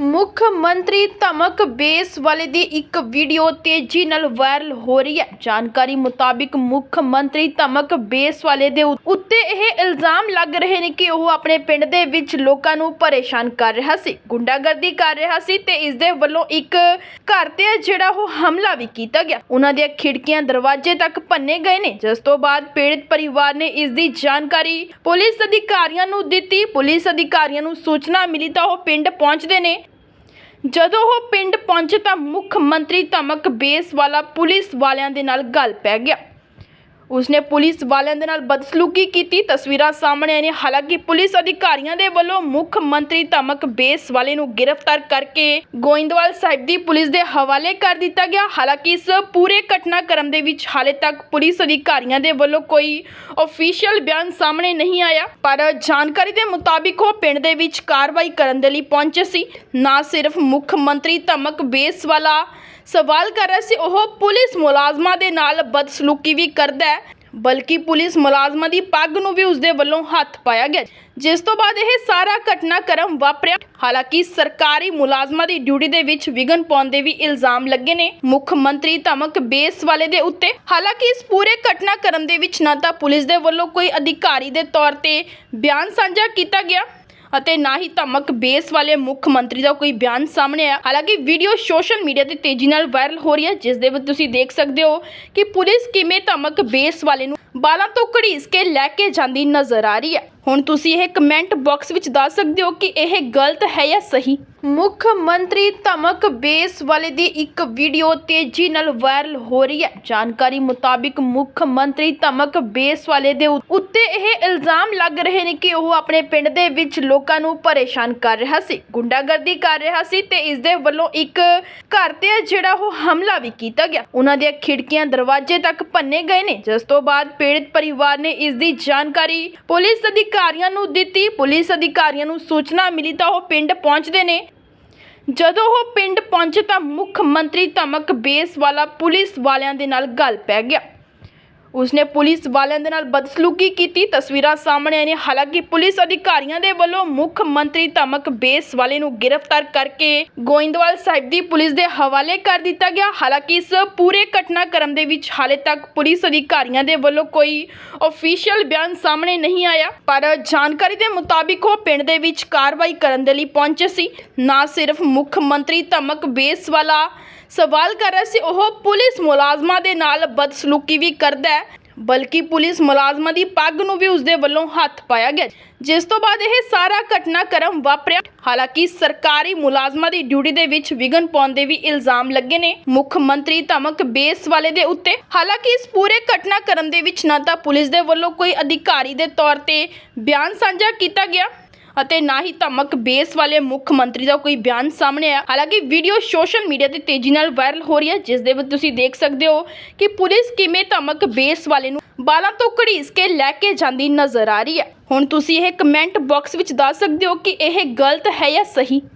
ਮੁੱਖ ਮੰਤਰੀ ਧਮਕ ਬੇਸ ਵਾਲੇ ਦੀ ਇੱਕ ਵੀਡੀਓ ਤੇਜ਼ੀ ਨਾਲ ਵਾਇਰਲ ਹੋ ਰਹੀ ਹੈ। ਜਾਣਕਾਰੀ ਮੁਤਾਬਿਕ ਮੁੱਖ ਮੰਤਰੀ ਧਮਕ ਬੇਸ ਵਾਲੇ ਦੇ ਉੱਤੇ ਇਹ ਇਲਜ਼ਾਮ ਲੱਗ ਰਹੇ ਨੇ ਕਿ ਉਹ ਆਪਣੇ ਪਿੰਡ ਦੇ ਵਿੱਚ ਲੋਕਾਂ ਨੂੰ ਪਰੇਸ਼ਾਨ ਕਰ ਰਿਹਾ ਸੀ, ਗੁੰਡਾਗਰਦੀ ਕਰ ਰਿਹਾ ਸੀ ਤੇ ਇਸ ਦੇ ਵੱਲੋਂ ਇੱਕ ਘਰ ਤੇ ਜਿਹੜਾ ਉਹ ਹਮਲਾ ਵੀ ਕੀਤਾ ਗਿਆ। ਉਹਨਾਂ ਦੀਆਂ ਖਿੜਕੀਆਂ ਦਰਵਾਜ਼ੇ ਤੱਕ ਭੰਨੇ ਗਏ ਨੇ। ਜਿਸ ਤੋਂ ਬਾਅਦ ਪੀੜਤ ਪਰਿਵਾਰ ਨੇ ਇਸ ਦੀ ਜਾਣਕਾਰੀ ਪੁਲਿਸ ਅਧਿਕਾਰੀਆਂ ਨੂੰ ਦਿੱਤੀ। ਪੁਲਿਸ ਅਧਿਕਾਰੀਆਂ ਨੂੰ ਸੂਚਨਾ ਮਿਲੀ ਤਾਂ ਉਹ ਪਿੰਡ ਪਹੁੰਚਦੇ ਨੇ। ਜਦੋਂ ਉਹ ਪਿੰਡ ਪਹੁੰਚੇ ਤਾਂ ਮੁੱਖ ਮੰਤਰੀ ਧਮਕ ਬੇਸ ਵਾਲਾ ਪੁਲਿਸ ਵਾਲਿਆਂ ਦੇ ਨਾਲ ਗੱਲ ਪੈ ਗਿਆ। ਉਸਨੇ ਪੁਲਿਸ ਵਾਲਿਆਂ ਦੇ ਨਾਲ ਬਦਸਲੂਕੀ ਕੀਤੀ। ਤਸਵੀਰਾਂ ਸਾਹਮਣੇ ਆਈਆਂ ਨੇ। ਹਾਲਾਂਕਿ ਪੁਲਿਸ ਅਧਿਕਾਰੀਆਂ ਦੇ ਵੱਲੋਂ ਮੁੱਖ ਮੰਤਰੀ ਧਮਕ ਬੇਸ ਵਾਲੇ ਨੂੰ ਗ੍ਰਿਫਤਾਰ ਕਰਕੇ ਗੋਇੰਦਵਾਲ ਸਾਹਿਬ ਦੀ ਪੁਲਿਸ ਦੇ ਹਵਾਲੇ ਕਰ ਦਿੱਤਾ ਗਿਆ। ਹਾਲਾਂਕਿ ਇਸ ਪੂਰੇ ਘਟਨਾਕ੍ਰਮ ਦੇ ਵਿੱਚ ਹਾਲੇ ਤੱਕ ਪੁਲਿਸ ਅਧਿਕਾਰੀਆਂ ਦੇ ਵੱਲੋਂ ਕੋਈ ਅਫੀਸ਼ੀਅਲ ਬਿਆਨ ਸਾਹਮਣੇ ਨਹੀਂ ਆਇਆ। ਪਰ ਜਾਣਕਾਰੀ ਦੇ ਮੁਤਾਬਿਕ ਉਹ ਪਿੰਡ ਦੇ ਵਿੱਚ ਕਾਰਵਾਈ ਕਰਨ ਦੇ ਲਈ ਪਹੁੰਚੇ ਸੀ। ਨਾ ਸਿਰਫ ਮੁੱਖ ਮੰਤਰੀ ਧਮਕ ਬੇਸ ਵਾਲਾ ਸਵਾਲ ਕਰ ਰਿਹਾ ਸੀ, ਉਹ ਪੁਲਿਸ ਮੁਲਾਜ਼ਮਾਂ ਦੇ ਨਾਲ ਬਦਸਲੂਕੀ ਵੀ ਕਰਦਾ ਹੈ, ਬਲਕਿ ਪੁਲਿਸ ਮੁਲਾਜ਼ਮਾਂ ਦੀ ਪੱਗ ਨੂੰ ਵੀ ਉਸਦੇ ਵੱਲੋਂ ਹੱਥ ਪਾਇਆ ਗਿਆ ਜਿਸ ਤੋਂ ਬਾਅਦ ਇਹ ਸਾਰਾ ਘਟਨਾਕ੍ਰਮ ਵਾਪਰਿਆ। ਹਾਲਾਂਕਿ ਸਰਕਾਰੀ ਮੁਲਾਜ਼ਮਾਂ ਦੀ ਡਿਊਟੀ ਦੇ ਵਿੱਚ ਵਿਘਨ ਪਾਉਣ ਦੇ ਵੀ ਇਲਜ਼ਾਮ ਲੱਗੇ ਨੇ। ਮੁੱਖ ਮੰਤਰੀ ਧਮਕ ਬੇਸ ਵਾਲੇ ਦੇ ਉੱਤੇ। ਹਾਲਾਂਕਿ ਇਸ ਪੂਰੇ ਘਟਨਾਕ੍ਰਮ ਦੇ ਵਿੱਚ ਨਾ ਤਾਂ ਪੁਲਿਸ ਦੇ ਵੱਲੋਂ ਕੋਈ ਅਧਿਕਾਰੀ ਦੇ ਤੌਰ ਤੇ ਬਿਆਨ ਸਾਂਝਾ ਕੀਤਾ ਗਿਆ। ਅਤੇ ਨਾ ਹੀ ਧਮਕ ਬੇਸ ਵਾਲੇ ਮੁੱਖ ਮੰਤਰੀ ਦਾ ਕੋਈ ਬਿਆਨ ਸਾਹਮਣੇ ਆਇਆ। ਹਾਲਾਂਕਿ ਵੀਡੀਓ ਸੋਸ਼ਲ ਮੀਡੀਆ ਤੇ ਤੇਜ਼ੀ ਨਾਲ ਵਾਇਰਲ ਹੋ ਰਹੀ ਹੈ, ਜਿਸ ਦੇ ਵਿੱਚ ਤੁਸੀਂ ਦੇਖ ਸਕਦੇ ਹੋ ਕਿ ਪੁਲਿਸ ਕਿਵੇਂ ਧਮਕ ਬੇਸ ਵਾਲੇ ਨੂੰ ਬਾਲਾਂ ਤੋਂ ਘੜੀਸ ਕੇ ਲੈ ਕੇ ਜਾਂਦੀ ਨਜ਼ਰ ਆ ਰਹੀ ਹੈ। ਹੁਣ ਤੁਸੀਂ ਇਹ ਕਮੈਂਟ ਬਾਕਸ ਵਿੱਚ ਦੱਸ ਸਕਦੇ ਹੋ ਕਿ ਇਹ ਗਲਤ ਹੈ ਜਾਂ ਸਹੀ। ਮੁੱਖ ਮੰਤਰੀ ਧਮਕ ਬੇਸ ਵਾਲੇ ਦੀ ਇੱਕ ਵੀਡੀਓ ਤੇਜ਼ੀ ਨਾਲ ਵਾਇਰਲ ਹੋ ਰਹੀ ਹੈ। ਜਾਣਕਾਰੀ ਮੁਤਾਬਿਕ ਮੁੱਖ ਮੰਤਰੀ ਧਮਕ ਬੇਸ ਵਾਲੇ ਦੇ ਉੱਤੇ ਇਹ ਇਲਜ਼ਾਮ ਲੱਗ ਰਹੇ ਨੇ ਕਿ ਉਹ ਆਪਣੇ ਪਿੰਡ ਦੇ ਵਿੱਚ ਲੋਕਾਂ ਨੂੰ ਪਰੇਸ਼ਾਨ ਕਰ ਰਿਹਾ ਸੀ, ਗੁੰਡਾਗਰਦੀ ਕਰ ਰਿਹਾ ਸੀ ਤੇ ਇਸ ਦੇ ਵੱਲੋਂ ਇੱਕ ਘਰ ਤੇ ਜਿਹੜਾ ਉਹ ਹਮਲਾ ਵੀ ਕੀਤਾ ਗਿਆ। ਉਹਨਾਂ ਦੀਆਂ ਖਿੜਕੀਆਂ ਦਰਵਾਜ਼ੇ ਤੱਕ ਭੰਨੇ ਗਏ ਨੇ। ਜਿਸ ਤੋਂ ਬਾਅਦ ਪੀੜਤ ਪਰਿਵਾਰ ਨੇ ਇਸ ਦੀ ਜਾਣਕਾਰੀ ਪੁਲਿਸ ਅਧਿਕਾਰੀਆਂ ਨੂੰ ਦਿੱਤੀ, ਪੁਲਿਸ ਅਧਿਕਾਰੀਆਂ ਨੂੰ ਸੂਚਨਾ ਮਿਲੀ ਤਾਂ ਉਹ ਪਿੰਡ ਪਹੁੰਚਦੇ ਨੇ। ਜਦੋਂ ਉਹ ਪਿੰਡ ਪਹੁੰਚੇ ਤਾਂ ਮੁੱਖ ਮੰਤਰੀ ਧਮਕ ਬੇਸ ਵਾਲਾ ਪੁਲਿਸ ਵਾਲਿਆਂ ਦੇ ਨਾਲ ਗੱਲ ਪੈ ਗਿਆ। ਉਸਨੇ ਪੁਲਿਸ ਵਾਲਿਆਂ ਦੇ ਨਾਲ ਬਦਸਲੂਕੀ ਕੀਤੀ। ਤਸਵੀਰਾਂ ਸਾਹਮਣੇ ਆਈਆਂ। ਨੇ ਹਾਲਾਂਕਿ ਪੁਲਿਸ ਅਧਿਕਾਰੀਆਂ ਦੇ ਵੱਲੋਂ ਮੁੱਖ ਮੰਤਰੀ ਧਮਕ ਬੇਸ ਵਾਲੇ ਨੂੰ ਗ੍ਰਿਫਤਾਰ ਕਰਕੇ ਗੋਇੰਦਵਾਲ ਸਾਹਿਬ ਦੀ ਪੁਲਿਸ ਦੇ ਹਵਾਲੇ ਕਰ ਦਿੱਤਾ ਗਿਆ। ਹਾਲਾਂਕਿ ਇਸ ਪੂਰੇ ਘਟਨਾਕ੍ਰਮ ਦੇ ਵਿੱਚ ਹਾਲੇ ਤੱਕ ਪੁਲਿਸ ਅਧਿਕਾਰੀਆਂ ਦੇ ਵੱਲੋਂ ਕੋਈ ਅਫੀਸ਼ੀਅਲ ਬਿਆਨ ਸਾਹਮਣੇ ਨਹੀਂ ਆਇਆ, ਪਰ ਜਾਣਕਾਰੀ ਦੇ ਮੁਤਾਬਿਕ ਉਹ ਪਿੰਡ ਦੇ ਵਿੱਚ ਕਾਰਵਾਈ ਕਰਨ ਦੇ ਲਈ ਪਹੁੰਚੇ ਸੀ। ਨਾ ਸਿਰਫ ਮੁੱਖ ਮੰਤਰੀ ਧਮਕ ਬੇਸ ਵਾਲਾ ਸਵਾਲ ਕਰ ਰਿਹਾ ਸੀ, ਉਹ ਪੁਲਿਸ ਮੁਲਾਜ਼ਮਾਂ ਦੇ ਨਾਲ ਬਦਸਲੂਕੀ ਵੀ ਕਰਦਾ ਹੈ, ਬਲਕਿ ਪੁਲਿਸ ਮੁਲਾਜ਼ਮਾਂ ਦੀ ਪੱਗ ਨੂੰ ਵੀ ਉਸਦੇ ਵੱਲੋਂ ਹੱਥ ਪਾਇਆ ਗਿਆ ਜਿਸ ਤੋਂ ਬਾਅਦ ਇਹ ਸਾਰਾ ਘਟਨਾਕ੍ਰਮ ਵਾਪਰਿਆ। ਹਾਲਾਂਕਿ ਸਰਕਾਰੀ ਮੁਲਾਜ਼ਮਾਂ ਦੀ ਡਿਊਟੀ ਦੇ ਵਿੱਚ ਵਿਘਨ ਪਾਉਣ ਦੇ ਵੀ ਇਲਜ਼ਾਮ ਲੱਗੇ ਨੇ ਮੁੱਖ ਮੰਤਰੀ ਧਮਕ ਬੇਸ ਵਾਲੇ ਦੇ ਉੱਤੇ। ਹਾਲਾਂਕਿ ਇਸ ਪੂਰੇ ਘਟਨਾਕ੍ਰਮ ਦੇ ਵਿੱਚ ਨਾ ਤਾਂ ਪੁਲਿਸ ਦੇ ਵੱਲੋਂ ਕੋਈ ਅਧਿਕਾਰੀ ਦੇ ਤੌਰ ਤੇ ਬਿਆਨ ਸਾਂਝਾ ਕੀਤਾ ਗਿਆ ਅਤੇ ਨਾ ਹੀ ਧਮਕ, ਬੇਸ ਵਾਲੇ ਮੁੱਖ ਮੰਤਰੀ ਦਾ ਕੋਈ ਬਿਆਨ ਸਾਹਮਣੇ ਆਇਆ। ਹਾਲਾਂਕਿ ਵੀਡੀਓ ਸੋਸ਼ਲ ਮੀਡੀਆ ਤੇ ਤੇਜ਼ੀ ਨਾਲ ਵਾਇਰਲ ਹੋ ਰਹੀ ਹੈ ਜਿਸ ਦੇ ਵਿੱਚ ਤੁਸੀਂ ਦੇਖ ਸਕਦੇ ਹੋ ਕਿ ਪੁਲਿਸ ਕਿਵੇਂ ਧਮਕ, ਬੇਸ ਵਾਲੇ ਨੂੰ ਬਾਲਾਂ ਤੋਂ ਘੜੀਸ ਕੇ ਲੈ ਕੇ ਜਾਂਦੀ ਨਜ਼ਰ ਆ ਰਹੀ ਹੈ। ਹੁਣ ਤੁਸੀਂ ਇਹ ਕਮੈਂਟ ਬਾਕਸ ਵਿੱਚ ਦੱਸ ਸਕਦੇ ਹੋ ਕਿ ਇਹ ਗਲਤ ਹੈ ਜਾਂ ਸਹੀ।